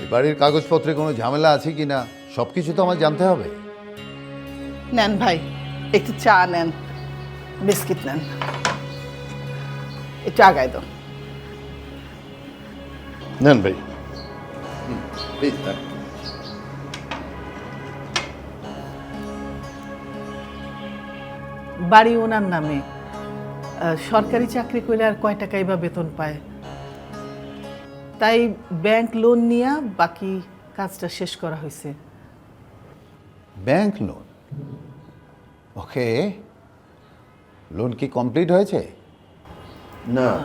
এই বাড়ির কাগজপত্রে কোনো ঝামেলা আছে কি না? সব কিছু তো আমার জানতে হবে। নেন ভাই একটু চা নেন বিস্কিট নেন। একটু আগায় দাও নেন ভাই। বাড়ি ওনার নামে সরকারি চাকরি করলে আর কয় টাকাই বা বেতন পায়? তাই ব্যাংক লোন নিয়ে বাকি কাজটা শেষ করা হয়েছে। Bank loan? ওকে। লোন কি কমপ্লিট হয়েছে? না।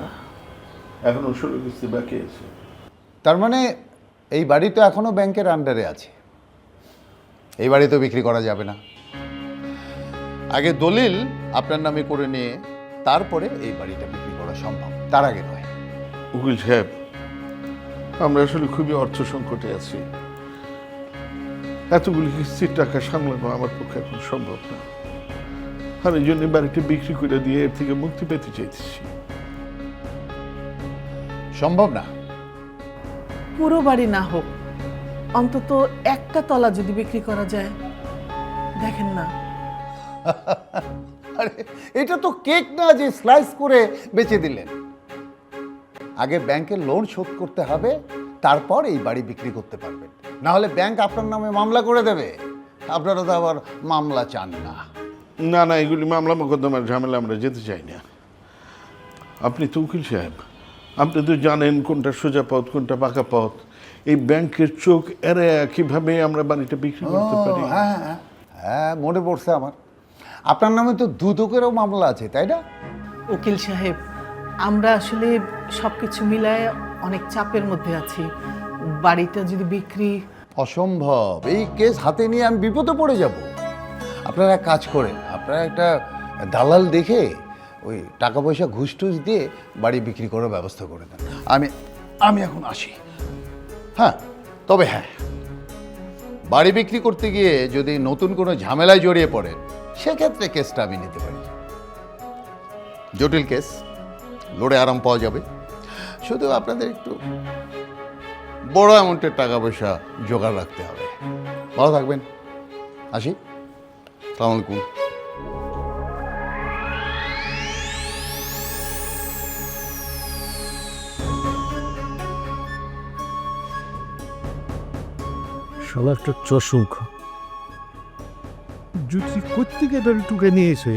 এখনও ষোলো কিস্তি বাকি আছে। তার মানে এই বাড়ি তো এখনও ব্যাংকের আন্ডারে আছে। এই বাড়ি তো বিক্রি করা যাবে না। আগে দলিল আপনার নামে করে নিয়ে তারপরে এই বাড়িটা বিক্রি করা সম্ভব। তার আগে নয়। উকিল সাহেব আমরা আসলে খুবই অর্থ সংকটে আছি। এতগুলি কিস্তির টাকা সামলানো আমার পক্ষে এখন সম্ভব না। আর এই জন্য বাড়িটি বিক্রি করে দিয়ে এর থেকে মুক্তি পেতে চাইতেছি। সম্ভব না। পুরো বাড়ি না হোক অন্তত একটা তলা যদি বিক্রি করা যায় দেখেন না। আরে এটা তো কেক না যে স্লাইস করে বেচে দিলেন। আগে ব্যাংকের লোন শোধ করতে হবে তারপর এই বাড়ি বিক্রি করতে পারবেন। না হলে ব্যাংক আপনার নামে মামলা করে দেবে। আপনারা তো আবার মামলা চান না। না না এগুলি মামলা মোকদ্দমার ঝামেলা আমরা যেতে চাই না। আপনি তো উকিল সাহেব আপনি তো জানেন কোনটা সোজা পথ কোনটা পাকা পথ। এই ব্যাংকের চোখ এড়ে কীভাবে আমরা বাড়িটা বিক্রি করতে পারি? হ্যাঁ হ্যাঁ। হ্যাঁ মনে পড়ছে আমার। আপনার নামে তো দুদকেরও মামলা আছে তাই না? উকিল সাহেব আমরা আসলে সব কিছু মিলায় অনেক চাপের মধ্যে আছি। বাড়িটা যদি বিক্রি অসম্ভব। এই কেস হাতে নিয়ে আমি বিপদে পড়ে যাব। আপনারা এক কাজ করেন, আপনারা একটা দালাল দেখে ওই টাকা পয়সা ঘুষ টুস দিয়ে বাড়ি বিক্রি করার ব্যবস্থা করে দেন। আমি আমি এখন আসি। হ্যাঁ তবে হ্যাঁ। বাড়ি বিক্রি করতে গিয়ে যদি নতুন কোনো ঝামেলায় জড়িয়ে পড়েন, সেক্ষেত্রে কেসটা আমি নিতে পারি। জটিল কেস। লড়ে আরাম পাওয়া যাবে। শুধু আপনাদের একটু বড় অ্যামাউন্টের টাকা পয়সা জোগাড় রাখতে হবে। ভালো থাকবেন। আসি। সালাম আলাইকুম। সবার একটা চশমুখ জুতি কোথেকে ধরে টুকে নিয়ে এসে